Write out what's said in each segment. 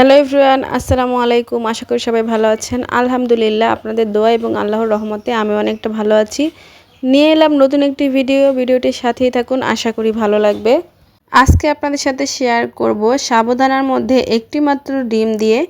Hello everyone, আসসালামু আলাইকুম। আশা করি সবাই ভালো আছেন। আলহামদুলিল্লাহ, আপনাদের দোয়া এবং আল্লাহর রহমতে আমি অনেকটা ভালো আছি। নিয়ে এলাম নতুন একটি ভিডিও। ভিডিওটির সাথেই থাকুন, আশা করি ভালো লাগবে। আজকে আপনাদের সাথে শেয়ার করব সাবধানার মধ্যে একটি মাত্র ডিম দিয়ে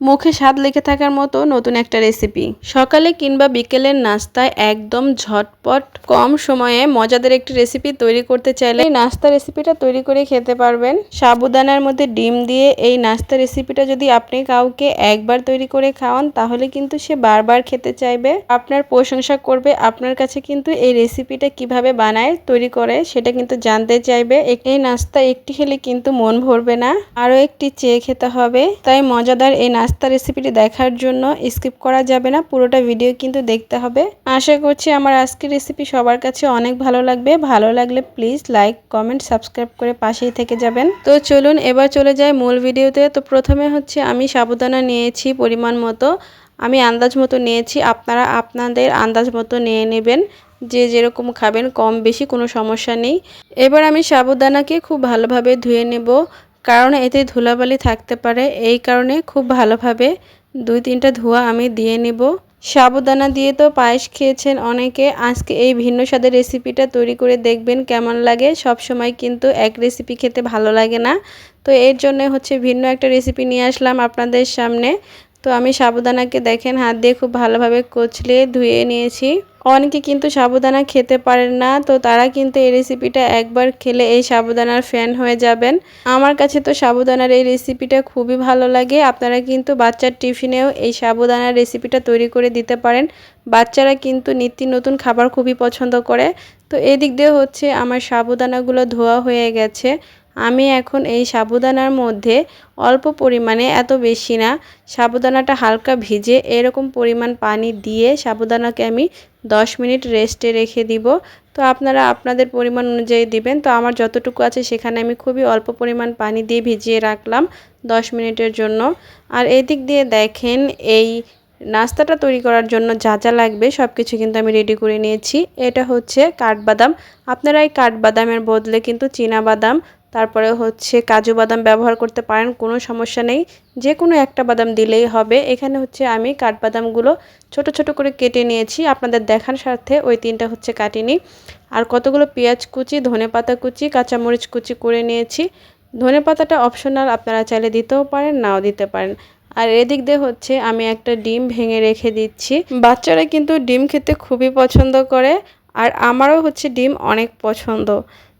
মুখে স্বাদ লেগে থাকার মতো নতুন একটা রেসিপি সকালে কিংবা বিকেলের নাস্তায় একদম ঝটপট কম সময়ে মজাদার একটি রেসিপি তৈরি করতে চাইলে এই নাস্তা রেসিপিটা তৈরি করে খেতে পারবেন। সাবুদানার মধ্যে ডিম দিয়ে এই নাস্তা রেসিপিটা যদি আপনি কাউকে একবার তৈরি করে খাওয়ান, তাহলে কিন্তু সে বারবার খেতে চাইবে। আপনার প্রশংসা করবে, আপনার কাছে কিন্তু এই রেসিপিটা কীভাবে বানায়, তৈরি করে সেটা কিন্তু জানতে চাইবে। এই নাস্তা একটি খেলে কিন্তু মন ভরবে না, আরও একটি চেয়ে খেতে হবে। তাই মজাদার এই নাস্তা রেসিপিটি দেখার জন্য স্কিপ করা যাবে না, পুরোটা ভিডিও কিন্তু দেখতে হবে। আশা করছি আমার আজকের রেসিপি সবার কাছে অনেক ভালো লাগবে। ভালো লাগলে প্লিজ লাইক কমেন্ট সাবস্ক্রাইব করে পাশেই থেকে যাবেন। তো চলুন, এবার চলে যাই মূল ভিডিওতে তো প্রথমে হচ্ছে আমি সাবুদানা নিয়েছি পরিমাণ মতো। আমি আন্দাজ মতো নিয়েছি, আপনারা আপনাদের আন্দাজ মতো নিয়ে নেবেন। যে যেরকম খাবেন, কম বেশি কোনো সমস্যা নেই। এবার আমি সাবুদানাকে খুব ভালোভাবে ধুয়ে নেব। কারণ এতে ধুলাবালি থাকতে পারে। এই কারণে খুব ভালোভাবে দুই তিনটা ধোয়া আমি দিয়ে নিব। সাবুদানা দিয়ে তো পায়েস খেয়েছেন অনেকে। আজকে এই ভিন্ন স্বাদের রেসিপিটা তৈরি করে দেখবেন কেমন লাগে। সব সময় কিন্তু এক রেসিপি খেতে ভালো লাগে না। তো এর জন্য হচ্ছে ভিন্ন একটা রেসিপি নিয়ে আসলাম আপনাদের সামনে। তো আমি সাবুদানাকে দেখেন, হাত দিয়ে খুব ভালোভাবে কচলে ধুয়ে নিয়েছি। অনেকে কিন্তু সাবুদানা খেতে পারেন না, তো তারা কিন্তু এই রেসিপিটা একবার খেলে এই সাবুদানার ফ্যান হয়ে যাবেন। আমার কাছে তো সাবুদানার এই রেসিপিটা খুবই ভালো লাগে। আপনারা কিন্তু বাচ্চার টিফিনেও এই সাবুদানার রেসিপিটা তৈরি করে দিতে পারেন। বাচ্চারা কিন্তু নিত্য নতুন খাবার খুবই পছন্দ করে। তো এদিক দিয়ে হচ্ছে আমার সাবুদানাগুলো ধোয়া হয়ে গেছে। আমি এখন এই সাবুদানার মধ্যে অল্প পরিমাণে এত বেশি না, সাবুদানাটা হালকা ভিজে এরকম পরিমাণ পানি দিয়ে সাবুদানাকে আমি 10 মিনিট রেস্টে রেখে দিব। তো আপনারা আপনাদের পরিমাণ অনুযায়ী দিবেন। তো আমার যতটুকু আছে সেখানে আমি খুবই অল্প পরিমাণ পানি দিয়ে ভিজিয়ে রাখলাম 10 মিনিটের জন্য। আর এই দিক দিয়ে দেখেন, এই নাস্তাটা তৈরি করার জন্য যা যা লাগবে সব কিছু কিন্তু আমি রেডি করে নিয়েছি। এটা হচ্ছে কাঠবাদাম। আপনারা এই কাঠবাদামের বদলে কিন্তু বাদাম তারপরে হচ্ছে কাজু বাদাম ব্যবহার করতে পারেন, কোনো সমস্যা নেই। যে কোনো একটা বাদাম দিলেই হবে। এখানে হচ্ছে আমি কাঠবাদামগুলো ছোট ছোট করে কেটে নিয়েছি। আপনাদের দেখার স্বার্থে ওই তিনটা হচ্ছে কাটিনি। আর কতগুলো পেঁয়াজ কুচি, ধনে পাতা কুচি, কাঁচামরিচ কুচি করে নিয়েছি। ধনে পাতাটা অপশনাল, আপনারা চাইলে দিতেও পারেন, নাও দিতে পারেন। আর এদিক দিয়ে হচ্ছে আমি একটা ডিম ভেঙে রেখে দিচ্ছি। বাচ্চারা কিন্তু ডিম খেতে খুবই পছন্দ করে, আর আমারও হচ্ছে ডিম অনেক পছন্দ।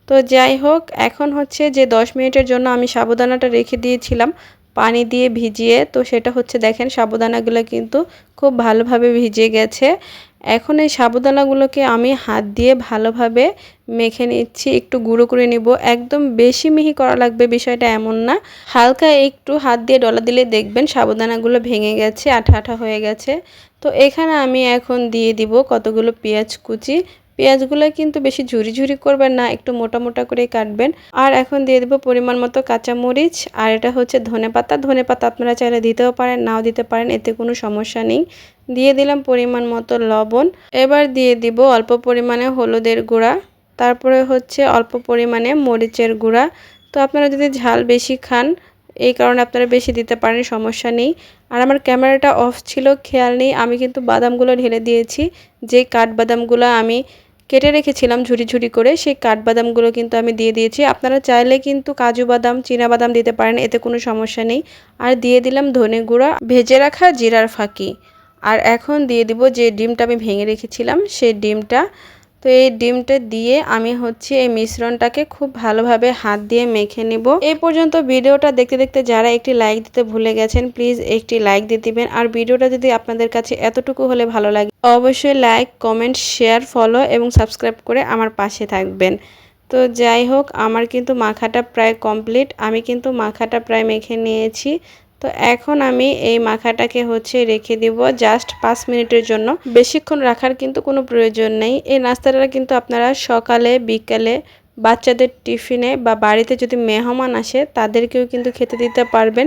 তো যাই হোক, এখন হচ্ছে যে 10 মিনিটের জন্য আমি সাবুদানাটা রেখে দিয়েছিলাম, পানি দিয়ে ভিজিয়ে। তো সেটা হচ্ছে দেখেন সাবুদানাগুলো কিন্তু খুব ভালোভাবে ভিজে গেছে। এখন এই সাবুদানাগুলোকে আমি হাত দিয়ে ভালোভাবে মেখে নিচ্ছি, একটু গুঁড়ো করে নিব। একদম বেশি মিহি করা লাগবে বিষয়টা এমন না। হালকা একটু হাত দিয়ে ডলা দিলে দেখবেন সাবুদানাগুলো ভেঙে গেছে, আঠা আঠা হয়ে গেছে। তো এখানে আমি এখন দিয়ে দিব কতগুলো পেঁয়াজ কুচি পেঁয়াজগুলো কিন্তু বেশি ঝুরি ঝুরি করবেন না, একটু মোটা মোটা করে কাটবেন। আর এখন দিয়ে দেবো পরিমাণ মতো কাঁচামরিচ, আর এটা হচ্ছে ধনে পাতা। ধনে পাতা আপনারা চাইলে দিতেও পারেন, নাও দিতে পারেন, এতে কোনো সমস্যা নেই। দিয়ে দিলাম পরিমাণ মতো লবণ। এবার দিয়ে দিব অল্প পরিমাণে হলুদের গুঁড়া, তারপরে হচ্ছে অল্প পরিমাণে মরিচের গুঁড়া। তো আপনারা যদি ঝাল বেশি খান, এই কারণে আপনারা বেশি দিতে পারেন, সমস্যা নেই। আর আমার ক্যামেরাটা অফ ছিল, খেয়াল নেই, আমি কিন্তু বাদামগুলো ঢেলে দিয়েছি। যে কাঠবাদামগুলো আমি কেটে রেখেছিলাম ঝুড়ি ঝুড়ি করে, সেই কাঠবাদামগুলো কিন্তু আমি দিয়ে দিয়েছি। আপনারা চাইলে কিন্তু কাজু বাদাম বাদাম দিতে পারেন, এতে কোনো সমস্যা নেই। আর দিয়ে দিলাম ধনে গুঁড়া, ভেজে রাখা জিরার ফাঁকি। আর এখন দিয়ে দিব যে ডিমটা আমি ভেঙে রেখেছিলাম, সেই ডিমটা তো এই ডিমটা দিয়ে আমি হচ্ছে এই মিশ্রণটাকে খুব ভালোভাবে হাত দিয়ে মেখে নিব। এই পর্যন্ত ভিডিওটা দেখতে দেখতে যারা একটি লাইক দিতে ভুলে গেছেন প্লিজ একটি লাইক দিয়ে দিবেন। আর ভিডিওটা যদি আপনাদের কাছে এতটুকু হলে ভালো লাগে, অবশ্যই লাইক কমেন্ট শেয়ার ফলো এবং সাবস্ক্রাইব করে আমার পাশে থাকবেন। তো যাই হোক, আমার কিন্তু মাখাটা প্রায় কমপ্লিট আমি কিন্তু মাখাটা প্রায় মেখে নিয়েছি। তো এখন আমি এই মাখাটাকে হচ্ছে রেখে দিব জাস্ট পাঁচ মিনিটের জন্য। বেশিক্ষণ রাখার কিন্তু কোনো প্রয়োজন নেই। এই নাস্তাটা কিন্তু আপনারা সকালে, বিকালে বাচ্চাদের টিফিনে বা বাড়িতে যদি মেহমান আসে, তাদেরকেও কিন্তু খেতে দিতে পারবেন।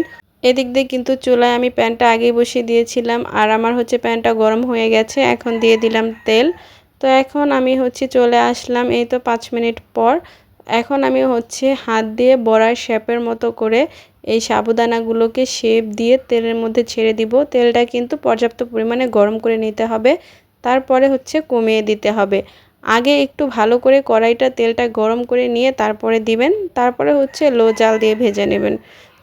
এদিক দিয়ে কিন্তু চুলায় আমি প্যানটা আগেই বসিয়ে দিয়েছিলাম আর আমার হচ্ছে প্যানটা গরম হয়ে গেছে, এখন দিয়ে দিলাম তেল। তো এখন আমি হচ্ছে চলে আসলাম এই তো পাঁচ মিনিট পর। এখন আমি হচ্ছে হাত দিয়ে বড়ার শেপের মতো করে এই সাবুদানাগুলোকে শেপ দিয়ে তেলের মধ্যে ছেড়ে দিব। তেলটা কিন্তু পর্যাপ্ত পরিমাণে গরম করে নিতে হবে। তারপরে হচ্ছে কমিয়ে দিতে হবে। আগে একটু ভালো করে কড়াইটা তেলটা গরম করে নিয়ে তারপরে দিবেন। তারপরে হচ্ছে লো জাল দিয়ে ভেজে নেবেন।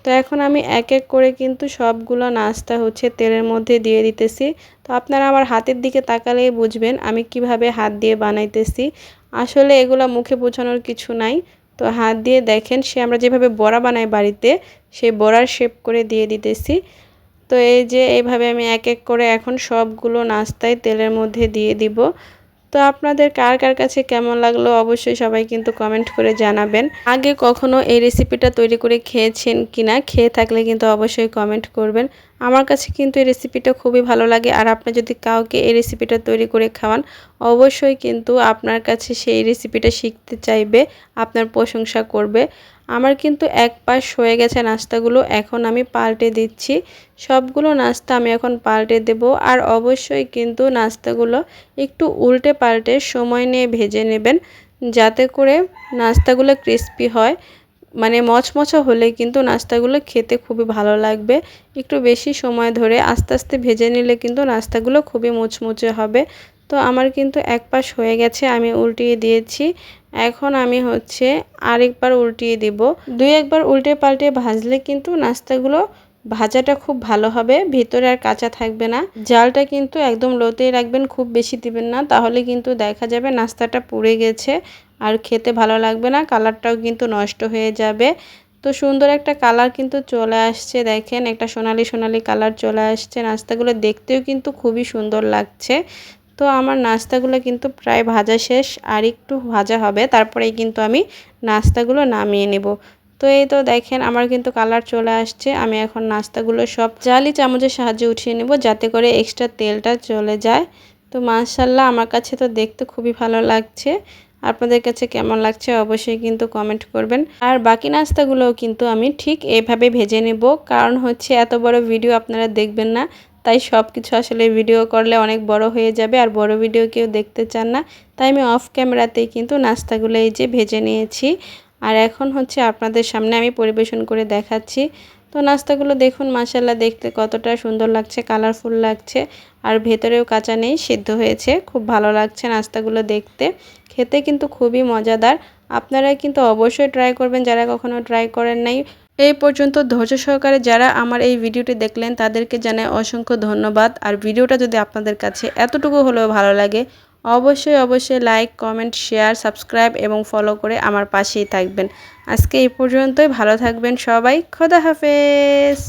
তো এখন আমি এক এক করে কিন্তু সবগুলো নাস্তা হচ্ছে তেলের মধ্যে দিয়ে দিতেছি। তো আপনারা আমার হাতের দিকে তাকালেই বুঝবেন আমি কীভাবে হাত দিয়ে বানাইতেছি। আসলে এগুলা মুখে বোঝানোর কিছু নাই। তো হাত দিয়ে দেখেন, সে আমরা যেভাবে বড়া বানাই বাড়িতে, সেই বড়ার শেপ করে দিয়ে দিতেছি। তো এই যে, এইভাবে আমি এক এক করে এখন সবগুলো নাস্তায় তেলের মধ্যে দিয়ে দিব। তো আপনাদের কার কার কাছে কেমন লাগল অবশ্যই সবাই কিন্তু কমেন্ট করে জানাবেন। আগে কখনো এই রেসিপিটা তৈরি করে খেয়েছেন কিনা, খেয়ে থাকলে কিন্তু অবশ্যই কমেন্ট করবেন। আমার কাছে কিন্তু এই রেসিপিটা খুবই ভালো লাগে আর আপনি যদি কাউকে এই রেসিপিটা তৈরি করে খাওয়ান, অবশ্যই কিন্তু আপনার কাছে সেই রেসিপিটা শিখতে চাইবে, আপনার প্রশংসা করবে। আমার কিন্তু এক পাশ হয়ে গেছে নাস্তাগুলো, এখন আমি পাল্টে দিচ্ছি। সবগুলো নাস্তা আমি এখন পাল্টে দেব আর অবশ্যই কিন্তু নাস্তাগুলো একটু উল্টে পাল্টে সময় নিয়ে ভেজে নেবেন যাতে করে নাস্তাগুলো ক্রিস্পি হয়। মানে মচমচা হলে কিন্তু নাস্তাগুলো খেতে খুবই ভালো লাগবে। একটু বেশি সময় ধরে আস্তে আস্তে ভেজে নিলে কিন্তু নাস্তাগুলো খুবই মুচমুচে হবে। তো আমার কিন্তু এক পাশ হয়ে গেছে, আমি উল্টিয়ে দিয়েছি। এখন আমি হচ্ছে আরেকবার উল্টিয়ে দিব। দুই একবার উল্টে পাল্টে ভাজলে কিন্তু নাস্তাগুলো ভাজাটা খুব ভালো হবে, ভিতরে আর কাঁচা থাকবে না। জালটা কিন্তু একদম লোতেই রাখবেন, খুব বেশি দিবেন না, তাহলে কিন্তু দেখা যাবে নাস্তাটা পুড়ে গেছে আর খেতে ভালো লাগবে না, কালারটাও কিন্তু নষ্ট হয়ে যাবে। তো সুন্দর একটা কালার কিন্তু চলে আসছে, দেখেন একটা সোনালি সোনালি কালার চলে আসছে, নাস্তাগুলো দেখতেও কিন্তু খুবই সুন্দর লাগছে। তো আমার নাস্তাগুলো কিন্তু প্রায় ভাজা শেষ, আর একটু ভাজা হবে। তারপরেই কিন্তু আমি নাস্তাগুলো নামিয়ে নেব। তো এই তো দেখেন, আমার কিন্তু কালার চলে আসছে। আমি এখন নাস্তাগুলো সব জালি চামচের সাহায্যে উঠিয়ে নেব, যাতে করে এক্সট্রা তেলটা চলে যায়। তো মাশাল্লাহ আমার কাছে তো দেখতে খুবই ভালো লাগছে। আপনাদের কাছে কেমন লাগছে অবশ্যই কিন্তু কমেন্ট করবেন। আর বাকি নাস্তাগুলোও কিন্তু আমি ঠিক এইভাবে ভেজে নেব। কারণ হচ্ছে এত বড় ভিডিও আপনারা দেখবেন না। তাই সব কিছু আসলে ভিডিও করলে অনেক বড় হয়ে যাবে আর বড় ভিডিও কেউ দেখতে চান না। তাই আমি অফ ক্যামেরাতেই কিন্তু নাস্তাগুলো এই যে ভেজে নিয়েছি। আর এখন হচ্ছে আপনাদের সামনে আমি পরিবেশন করে দেখাচ্ছি। তো নাস্তাগুলো দেখুন মাসাল্লাহ দেখতে কতটা সুন্দর লাগছে কালারফুল লাগছে। আর ভেতরেও কাঁচা নেই, সিদ্ধ হয়েছে, খুব ভালো লাগছে নাস্তাগুলো দেখতে। খেতে কিন্তু খুবই মজাদার। আপনারা কিন্তু অবশ্যই ট্রাই করবেন, যারা কখনো ট্রাই করেন নাই এই পর্যন্ত ধৈর্য সহকারে যারা আমার এই ভিডিওটি দেখলেন, তাদেরকে জানাই অসংখ্য ধন্যবাদ। আর ভিডিওটা যদি আপনাদের কাছে এতটুকু হলেও ভালো লাগে, অবশ্যই অবশ্যই লাইক কমেন্ট শেয়ার সাবস্ক্রাইব এবং ফলো করে আমার পাশেই থাকবেন। আজকে এই পর্যন্তই, ভালো থাকবেন সবাই, খোদা হাফেজ।